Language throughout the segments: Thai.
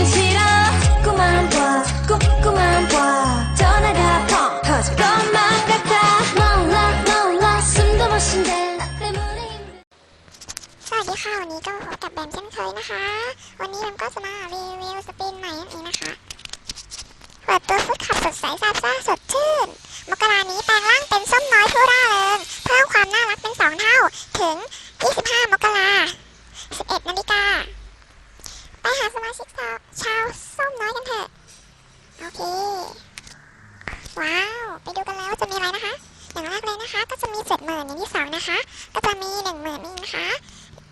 สวัสดีค่ะ วันนี้ก็พบกับแบมเช่นเคยนะคะ วันนี้แบมก็มารีวิวสปินใหม่ๆนะคะ เปิดตัวฟุตขับสดใสซาบซ่าสดชื่น มกรานี้แปลงร่างเป็นส้มน้อยผู้ร่าเริงเพิ่มความน่ารักเป็นสองเท่า ถึง 25 มกรา11 นาฬิกา หาสมาชิกสาวชาวส้มน้อยกันเถอะ โอเค ว้าว ไปดูกันแล้วจะมีอะไรนะคะ อย่างแรกเลยนะคะ ก็จะมีเจ็ดหมื่นอย่างที่สองนะคะ ก็จะมีหนึ่งหมื่นนี่นะคะ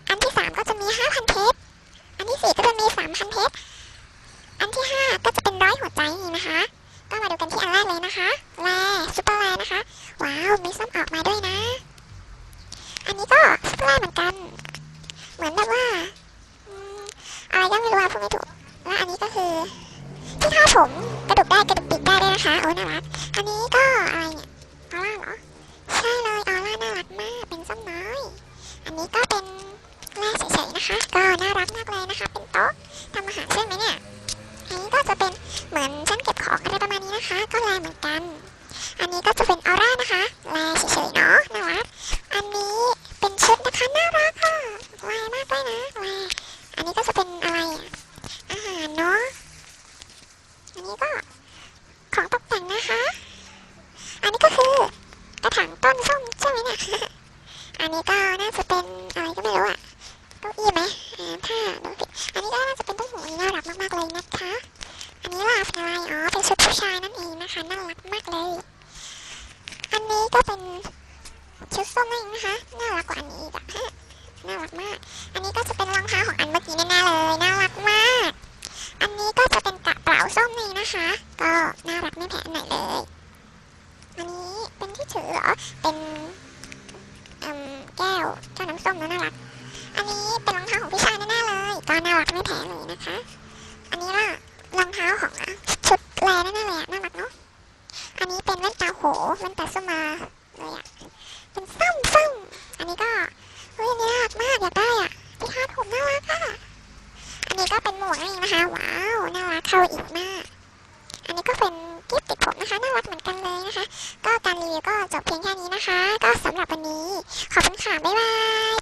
อันที่สามก็จะมีห้าพันเพชรอันที่สี่ก็จะมีสามพันเพชรอันที่ห้าก็จะเป็นร้อยหัวใจนี่นะคะ ก็มาดูกันที่อันแรกเลยนะคะแร่ซุปเปอร์แร่นะคะ ว้าว มีส้มออกมาด้วยนะ อันนี้ก็ซุปเปอร์แร่เหมือนกัน เหมือนแบบว่า อะไม่รู้อะพูดไม่ถูกและอันนี้ก็คือที่ท่าผมกระดูกได้กระดูกปีกได้ด้วยนะคะโอ้น่ารักอันนี้ก็อะไรเนี่ยออร่าเหรอใช่เลยออร่าน่ารักมากเป็นส้มน้อยอันนี้ก็เป็นแร่เฉยๆนะคะ ก็น่ารักมากเลยนะคะ เป็นโต๊ะทำอาหารใช่ไหมเนี่ยอันนี้ก็จะเป็นเหมือนชั้นเก็บของอะไรประมาณนี้นะคะ ก็แร่เหมือนกัน อันนี้ก็จะเป็นออร่านะคะแร่เฉยๆเนาะน่ารักอันนี้เป็นชุดนะคะน่ารักค่ะลายมากเลยนะแร่อันนี้ก็จะเป็นอะไรอะอาหารเนาะ อันนี้ก็ของตกแต่งนะคะ อันนี้ก็คือกระถางต้นส้มใช่ไหมเนี่ย อันนี้ก็น่าจะเป็นอะไรก็ไม่รู้อะเก้าอี้ไหมถ้าดูผิอันนี้ก็น่าจะเป็นต้นหูนี่น่ารักมากๆเลยนะคะ อันนี้ล่ะเป็นอะไรอ๋อเป็นชุดผู้ชายนั่นเองนะคะน่ารักมากเลย อันนี้ก็เป็นชุดส้มนั่นเองนะคะน่ารักกว่าอันนี้อีกอะน่ารักมาก อันนี้ก็จะเป็นรองเท้าของอันเมื่อกี้แน่ๆเลยน่ารักมาก อันนี้ก็จะเป็นกระเป๋าส้มนี่นะคะ ก็น่ารักไม่แพ้อันไหนเลย อันนี้เป็นที่ถือเหรอเป็น ก้วแก้วน้ำส้มนะน่ารัก อันนี้เป็นรองเท้าของพี่ชายแน่ๆเลย ก็น่ารักไม่แพ้เลยนะคะ อันนี้ล่ะรองเท้าของชุดแลแน่ๆเลยอะน่ารักเนาะ อันนี้เป็นแว่นตาโหแว่นตาส้มมาเลยอะเป็นส้มส้มอันนี้ก็เฮ้ยอันนี้น่ารักมากอยากได้อะพี่คาร์ดผมน่ารักอะอันนี้ก็เป็นหมวกนั่นะคะ ว้าว น่ารักเข้าอีกมาก อันนี้ก็เป็นกิฟต์ติดผมนะคะน่ารักเหมือนกันเลยนะคะ ก็การรีวิวก็จบเพียงแค่นี้นะคะ ก็สำหรับวันนี้ ขอบคุณค่ะ บ๊ายบาย